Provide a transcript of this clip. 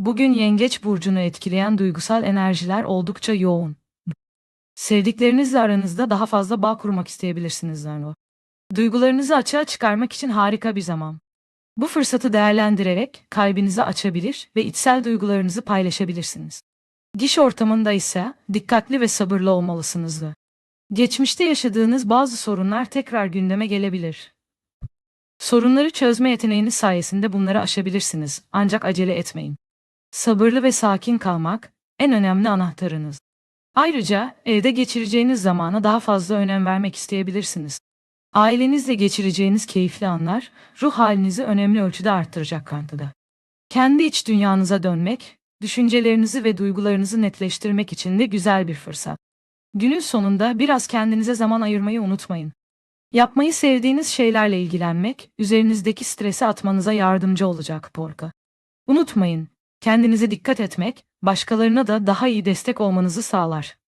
Bugün Yengeç burcunu etkileyen duygusal enerjiler oldukça yoğun. Sevdiklerinizle aranızda daha fazla bağ kurmak isteyebilirsiniz Zano. Duygularınızı açığa çıkarmak için harika bir zaman. Bu fırsatı değerlendirerek kalbinizi açabilir ve içsel duygularınızı paylaşabilirsiniz. Diş ortamında ise dikkatli ve sabırlı olmalısınız. Geçmişte yaşadığınız bazı sorunlar tekrar gündeme gelebilir. Sorunları çözme yeteneğiniz sayesinde bunları aşabilirsiniz ancak acele etmeyin. Sabırlı ve sakin kalmak en önemli anahtarınız. Ayrıca evde geçireceğiniz zamana daha fazla önem vermek isteyebilirsiniz. Ailenizle geçireceğiniz keyifli anlar ruh halinizi önemli ölçüde arttıracak kantıda. Kendi iç dünyanıza dönmek, düşüncelerinizi ve duygularınızı netleştirmek için de güzel bir fırsat. Günün sonunda biraz kendinize zaman ayırmayı unutmayın. Yapmayı sevdiğiniz şeylerle ilgilenmek, üzerinizdeki stresi atmanıza yardımcı olacak Porka. Unutmayın, kendinize dikkat etmek, başkalarına da daha iyi destek olmanızı sağlar.